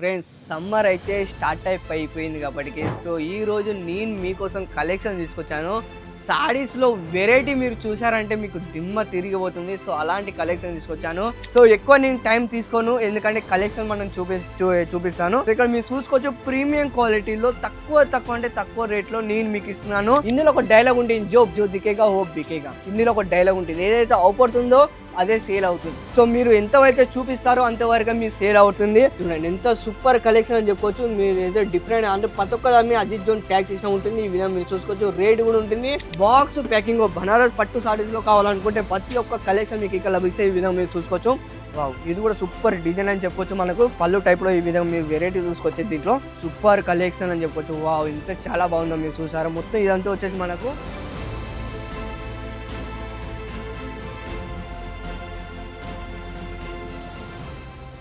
Friends summer అయితే start అయిపోయింది కాబట్టి సో ఈ రోజు నేను మీకోసం కలెక్షన్ తీసుకొచ్చాను. సారీస్లో వెరైటీ మీరు చూసారంటే మీకు దిమ్మ తిరిగిపోతుంది. సో అలాంటి కలెక్షన్ తీసుకొచ్చాను. సో ఎక్కువ నేను టైం తీసుకోను. ఎందుకంటే కలెక్షన్ మనం చూపి చూ- చూపిస్తాను. ఇక్కడ మీరు చూసుకోవచ్చు ప్రీమియం క్వాలిటీలో తక్కువ తక్కువ అంటే తక్కువ రేట్లో నేను మీకు ఇస్తున్నాను. ఇందులో ఒక డైలాగ్ ఉంటుంది జోబ్ జో దికేగా హోప్ దికేగా ఇందులో ఒక డైలాగ్ ఉంటుంది. ఏదైతే అవుపడుతుందో అదే సేల్ అవుతుంది. సో మీరు ఎంతవరకు చూపిస్తారో అంతవరకు మీరు సేల్ అవుతుంది. చూడండి ఎంత సూపర్ కలెక్షన్ అని చెప్పుకోవచ్చు మీరు ఏదో డిఫరెంట్ అంటే ప్రతి ఒక్క దాని అజిత్ జోన్ ట్యాగ్ చేసిన ఉంటుంది. ఈ విధంగా మీరు చూసుకోవచ్చు. రేట్ కూడా ఉంటుంది. బాక్స్ ప్యాకింగ్ బనారస్ పట్టు సారీస్లో కావాలనుకుంటే ప్రతి ఒక్క కలెక్షన్ మీకు ఇక్కడ లభిస్తే ఈ విధంగా మీరు చూసుకోవచ్చు. వావ్ ఇది కూడా సూపర్ డిజైన్ అని చెప్పొచ్చు మనకు. పళ్ళు టైప్లో ఈ విధంగా మీరు వెరైటీ చూసుకోవచ్చు దీంట్లో. సూపర్ కలెక్షన్ అని చెప్పొచ్చు. వావ్ ఇంత చాలా బాగుందో మీరు చూసారా? మొత్తం ఇదంతా వచ్చేసి మనకు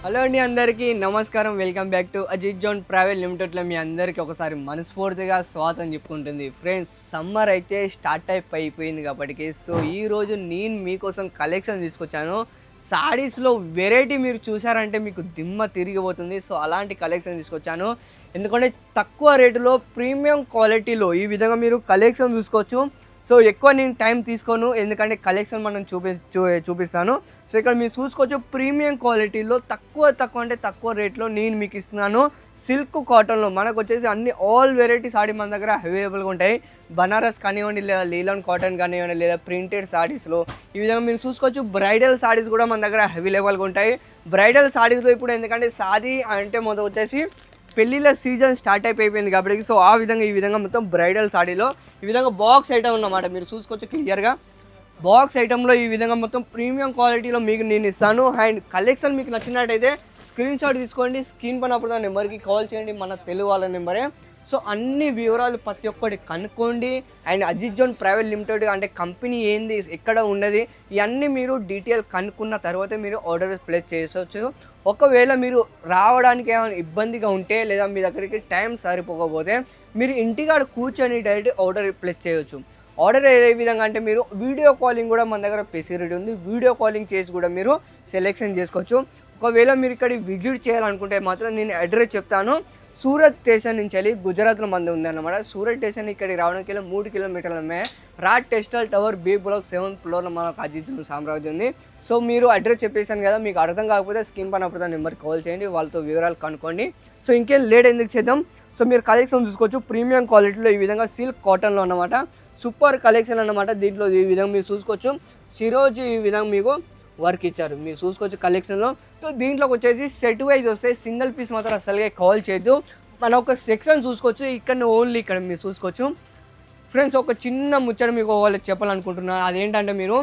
హలో అండి అందరికీ నమస్కారం. Welcome back to Ajith zone private లిమిటెడ్లో మీ అందరికీ ఒకసారి మనస్ఫూర్తిగా స్వాగతం చెప్పుకుంటుంది. ఫ్రెండ్స్ సమ్మర్ అయితే స్టార్ట్ అయిపోయింది కాబట్టి సో ఈరోజు నేను మీకోసం కలెక్షన్ తీసుకొచ్చాను. సారీస్లో వెరైటీ మీరు చూసారంటే మీకు దిమ్మ తిరిగిపోతుంది. సో అలాంటి కలెక్షన్ తీసుకొచ్చాను. ఎందుకంటే తక్కువ రేటులో ప్రీమియం క్వాలిటీలో ఈ విధంగా మీరు కలెక్షన్ చూసుకోవచ్చు. సో ఎక్కువ నేను టైం తీసుకోను ఎందుకంటే కలెక్షన్ మనం చూపి చూ చూపిస్తాను. సో ఇక్కడ మీరు చూసుకోవచ్చు ప్రీమియం క్వాలిటీలో తక్కువ తక్కువ అంటే తక్కువ రేట్లో నేను మీకు ఇస్తున్నాను. సిల్క్ కాటన్లో మనకు వచ్చేసి అన్ని ఆల్ వెరైటీ సాడీ మన దగ్గర అవైలబుల్గా ఉంటాయి. బనారస్ కానివ్వండి లేదా లీలాన్ కాటన్ కానివ్వండి లేదా ప్రింటెడ్ సారీస్లో. ఈ విధంగా మీరు చూసుకోవచ్చు బ్రైడల్ సారీస్ కూడా మన దగ్గర అవైలబుల్గా ఉంటాయి. బ్రైడల్ సారీస్లో ఇప్పుడు ఎందుకంటే సారీ అంటే మొదలు వచ్చేసి పెళ్ళిళ్ళ సీజన్ స్టార్ట్ అయిపోయింది కాబట్టి సో ఆ విధంగా ఈ విధంగా మొత్తం బ్రైడల్ సాడీలో ఈ విధంగా బాక్స్ ఐటమ్ అన్నమాట. మీరు చూసుకోవచ్చు క్లియర్గా బాక్స్ ఐటెంలో ఈ విధంగా మొత్తం ప్రీమియం క్వాలిటీలో మీకు నేను ఇస్తాను. అండ్ కలెక్షన్ మీకు నచ్చినట్టయితే స్క్రీన్ షాట్ తీసుకోండి స్క్రీన్ పైన అప్పుడు నెంబర్కి కాల్ చేయండి. మన తెలుగు వాళ్ళ నెంబరే సో అన్ని వివరాలు ప్రతి ఒక్కటి కనుక్కోండి. And Ajith Zone Private Limited అంటే కంపెనీ ఏంది ఎక్కడ ఉన్నది ఇవన్నీ మీరు డీటెయిల్ కనుక్కున్న తర్వాత మీరు ఆర్డర్ ప్లేస్ చేసవచ్చు. ఒకవేళ మీరు రావడానికి ఏమైనా ఇబ్బందిగా ఉంటే లేదా మీ దగ్గరికి టైం సరిపోకపోతే మీరు ఇంటికాడ కూర్చొని డైరెక్ట్ ఆర్డర్ ప్లేస్ చేయొచ్చు. ఆర్డర్ ఏ విధంగా అంటే మీరు వీడియో కాలింగ్ కూడా మన దగ్గర ఫెసిలిటీ ఉంది. వీడియో కాలింగ్ చేసి కూడా మీరు సెలెక్షన్ చేసుకోవచ్చు. ఒకవేళ మీరు ఇక్కడ విజిట్ చేయాలనుకుంటే మాత్రం నేను అడ్రస్ చెప్తాను. సూరత్ స్టేషన్ నుంచి వెళ్ళి గుజరాత్లో మంది ఉందన్నమాట. సూరత్ స్టేషన్ ఇక్కడికి రావడానికి వెళ్ళి మూడు కిలోమీటర్ల మే. రాట్ టెస్టల్ టవర్ బి బ్లాక్ సెవెంత్ ఫ్లోర్లో మనకు అజిత్ సామ్రాజ్యం ఉంది. సో మీరు అడ్రస్ చెప్పేసాను కదా మీకు అర్థం కాకపోతే స్క్రీన్ పైన అప్పుడు నెంబర్కి కాల్ చేయండి వాళ్ళతో వివరాలు కనుక్కోండి. సో ఇంకేం లేట్ ఎందుకు చేద్దాం? సో మీరు కలెక్షన్ చూసుకోవచ్చు. ప్రీమియం క్వాలిటీలో ఈ విధంగా సిల్క్ కాటన్లో అన్నమాట. సూపర్ కలెక్షన్ అన్నమాట దీంట్లో ఈ విధంగా మీరు చూసుకోవచ్చు. సిరోజు ఈ విధంగా మీకు వర్క్ ఇచ్చారు. మీరు చూసుకోవచ్చు కలెక్షన్లో సో దీంట్లోకి వచ్చేసి సెట్ వైజ్ వస్తే సింగిల్ పీస్ మాత్రం అసలుగా కాల్ చేయొద్దు. మన ఒక సెక్షన్ చూసుకోవచ్చు. ఇక్కడ ఓన్లీ ఇక్కడ మీరు చూసుకోవచ్చు. ఫ్రెండ్స్ ఒక చిన్న ముచ్చట మీకు వాళ్ళకి చెప్పాలనుకుంటున్నాను అదేంటంటే మీరు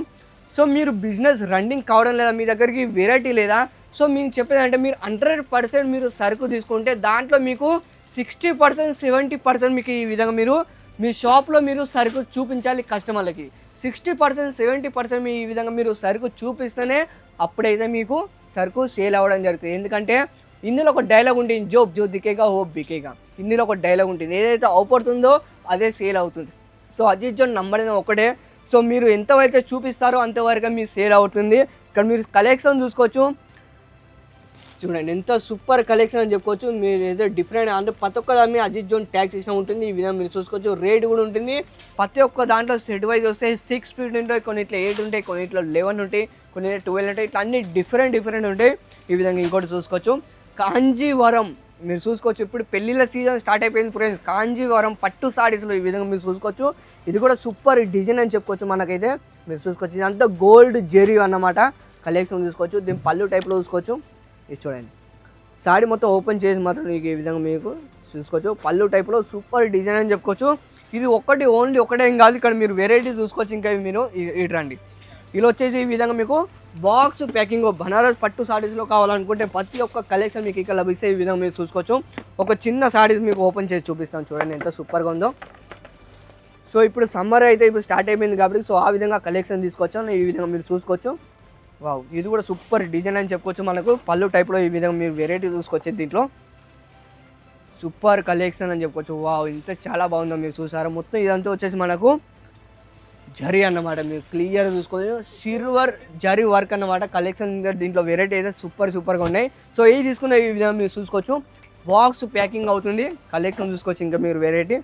సో మీరు బిజినెస్ రన్నింగ్ కావడం లేదా మీ దగ్గరికి వెరైటీ లేదా సో మీకు చెప్పేదంటే మీరు హండ్రెడ్ పర్సెంట్ మీరు సరుకు తీసుకుంటే దాంట్లో మీకు సిక్స్టీ పర్సెంట్ సెవెంటీ పర్సెంట్ మీకు ఈ విధంగా మీరు మీ షాప్లో మీరు సరుకు చూపించాలి కస్టమర్లకి సిక్స్టీ పర్సెంట్ సెవెంటీ పర్సెంట్ ఈ విధంగా మీరు సరుకు చూపిస్తేనే అప్పుడైతే మీకు సరుకు సేల్ అవ్వడం జరుగుతుంది. ఎందుకంటే ఇందులో ఒక డైలాగ్ ఉంటుంది జోబ్ జో దికేగా హోప్ బికేగా. ఇందులో ఒక డైలాగ్ ఉంటుంది. ఏదైతే అవుపడుతుందో అదే సేల్ అవుతుంది. సో అజిత్ జోన్ నంబర్ అనేది ఒకటే. సో మీరు ఎంతవరకు చూపిస్తారో అంతవరకు మీరు సేల్ అవుతుంది. ఇక్కడ మీరు కలెక్షన్ చూసుకోవచ్చు. చూడండి ఎంత సూపర్ కలెక్షన్ అని చెప్పుకోవచ్చు. మీరు ఏదో డిఫరెంట్ అంటే ప్రతి ఒక్క దాని అజిత్ జోన్ ట్యాక్స్ ఇష్టం ఉంటుంది. ఈ విధంగా మీరు చూసుకోవచ్చు. రేట్ కూడా ఉంటుంది. ప్రతి ఒక్క దాంట్లో సెట్ వైజ్ వస్తే సిక్స్ ఫీట్ ఉంటాయి కొన్ని ఇట్లా ఎయిట్ ఉంటాయి కొన్ని ఇట్లా లెవెన్ ఉంటాయి కొన్ని ట్వెల్వ్ ఉంటాయి. ఇట్లా అన్ని డిఫరెంట్ డిఫరెంట్ ఉంటాయి. ఈ విధంగా ఇంకోటి చూసుకోవచ్చు. కాంజీవరం మీరు చూసుకోవచ్చు. ఇప్పుడు పెళ్ళిళ్ళ సీజన్ స్టార్ట్ అయిపోయింది ఫ్రెండ్స్ కాంజీవరం పట్టు సారీస్లో ఈ విధంగా మీరు చూసుకోవచ్చు. ఇది కూడా సూపర్ డిజైన్ అని చెప్పుకోవచ్చు మనకైతే. మీరు చూసుకోవచ్చు. ఇదంతా గోల్డ్ జెరీ అన్నమాట. కలెక్షన్ చూసుకోవచ్చు. దీని పళ్ళు టైప్లో చూసుకోవచ్చు. ఇది చూడండి. సారీ మొత్తం ఓపెన్ చేసి మాత్రం మీకు ఈ విధంగా మీకు చూసుకోవచ్చు. పళ్ళు టైప్లో సూపర్ డిజైన్ అని చెప్పుకోవచ్చు. ఇది ఒక్కటి ఓన్లీ ఒకటే ఏం కాదు. ఇక్కడ మీరు వెరైటీ చూసుకోవచ్చు. ఇంకా మీరు ఇటు రండి. ఇలా వచ్చేసి ఈ విధంగా మీకు బాక్స్ ప్యాకింగ్ బనారస్ పట్టు సారీస్లో కావాలనుకుంటే ప్రతి ఒక్క కలెక్షన్ మీకు ఇక్కడ లభిస్తే ఈ విధంగా మీరు చూసుకోవచ్చు. ఒక చిన్న సారీస్ మీకు ఓపెన్ చేసి చూపిస్తాను. చూడండి ఎంత సూపర్గా ఉందో. సో ఇప్పుడు సమ్మర్ అయితే ఇప్పుడు స్టార్ట్ అయిపోయింది కాబట్టి సో ఆ విధంగా కలెక్షన్ తీసుకొచ్చాను. ఈ విధంగా మీరు చూసుకోవచ్చు. వావ్ ఇది కూడా సూపర్ డిజైన్ అని చెప్పుకోవచ్చు మనకు. పళ్ళు టైప్లో ఈ విధంగా మీరు వెరైటీ చూసుకోవచ్చు దీంట్లో. సూపర్ కలెక్షన్ అని చెప్పుకోవచ్చు. వావ్ ఇంత చాలా బాగుందో మీరు చూసారా? మొత్తం ఇదంతా వచ్చేసి మనకు జరీ అన్నమాట. మీరు క్లియర్ చూసుకోవచ్చు. సిల్వర్ జరీ వర్క్ అన్నమాట. కలెక్షన్ దీంట్లో వెరైటీ అయితే సూపర్ సూపర్గా ఉన్నాయి. సో ఇది తీసుకున్న ఈ విధంగా మీరు చూసుకోవచ్చు. బాక్స్ ప్యాకింగ్ అవుతుంది. కలెక్షన్ చూసుకోవచ్చు ఇంకా మీరు వెరైటీ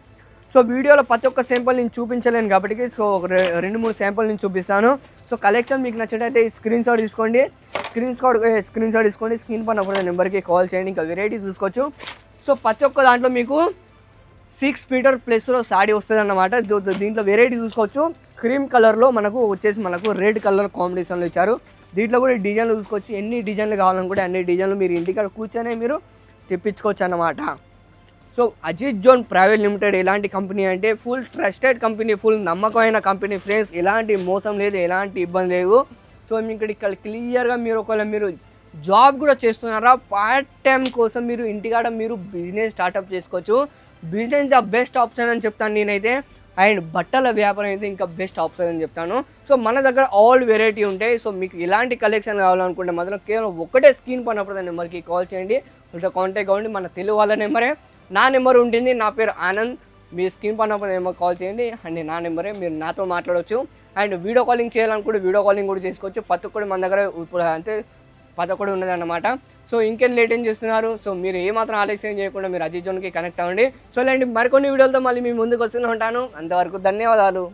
సో వీడియోలో ప్రతి ఒక్క శాంపుల్ నేను చూపించలేను కాబట్టి సో ఒక రెండు మూడు శాంపుల్ నేను చూపిస్తాను. సో కలెక్షన్ మీకు నచ్చినట్టయితే స్క్రీన్ షాట్ తీసుకోండి. స్క్రీన్ షాట్ స్క్రీన్ షాట్ తీసుకోండి. స్క్రీన్ పైన ఒక నెంబర్కి కాల్ చేయండి. ఇంకా వెరైటీస్ చూసుకోవచ్చు. సో ప్రతి ఒక్క దాంట్లో మీకు సిక్స్ మీటర్ ప్లస్లో సాడీ వస్తుంది అన్నమాట దీంట్లో వెరైటీ చూసుకోవచ్చు. క్రీమ్ కలర్లో మనకు వచ్చేసి మనకు రెడ్ కలర్ కాంబినేషన్లో ఇచ్చారు. దీంట్లో కూడా డిజైన్లు చూసుకోవచ్చు. ఎన్ని డిజైన్లు కావాలనుకుంటే అన్ని డిజైన్లు మీరు ఇంటికాడ కూర్చొనే మీరు తెప్పించుకోవచ్చు అన్నమాట so Ajith Zone Private Limited ఎలాంటి కంపెనీ అంటే ఫుల్ ట్రస్టెడ్ కంపెనీ ఫుల్ నమ్మకమైన కంపెనీ ఫ్రెండ్స్. ఎలాంటి మోసం లేదు ఎలాంటి ఇబ్బంది లేదు. సో మీకు ఇక్కడ క్లియర్గా మీరు ఒకవేళ మీరు జాబ్ కూడా చేస్తున్నారా పార్ట్ టైం కోసం మీరు ఇంటికాడ మీరు బిజినెస్ స్టార్టప్ చేసుకోవచ్చు. బిజినెస్ ద బెస్ట్ ఆప్షన్ అని చెప్తాను నేనైతే. అండ్ బట్టల వ్యాపారం అయితే ఇంకా బెస్ట్ ఆప్షన్ అని చెప్తాను. సో మన దగ్గర ఆల్ వెరైటీ ఉంటాయి. సో మీకు ఎలాంటి కలెక్షన్ కావాలనుకుంటే మాత్రం కేవలం ఒకటే స్క్రీన్ పడినప్పుడు నెంబర్కి కాల్ చేయండి. కాంటాక్ట్ అవ్వండి. మన తెలుగు వాళ్ళ నెంబరే. నా నెంబర్ ఉంటుంది నా పేరు ఆనంద్. మీ స్క్రీన్ పడినప్పుడు నెంబర్ కాల్ చేయండి. అండ్ నా నెంబరే మీరు నాతో మాట్లాడవచ్చు అండ్ వీడియో కాలింగ్ చేయాలనుకుంటే వీడియో కాలింగ్ కూడా చేసుకోవచ్చు. ప్రతి ఒక్కటి మన దగ్గర ఇప్పుడు అంటే ప్రతి ఉన్నదన్నమాట. సో ఇంకేం లేట్ ఏం చేస్తున్నారు? సో మీరు ఏమాత్రం ఆలస్యం చేయకుండా మీరు అజిత్ జోన్కి కనెక్ట్ అవ్వండి. సో లేండి మరికొన్ని వీడియోలతో మళ్ళీ మీ ముందుకు వస్తూనే ఉంటాను. అంతవరకు ధన్యవాదాలు.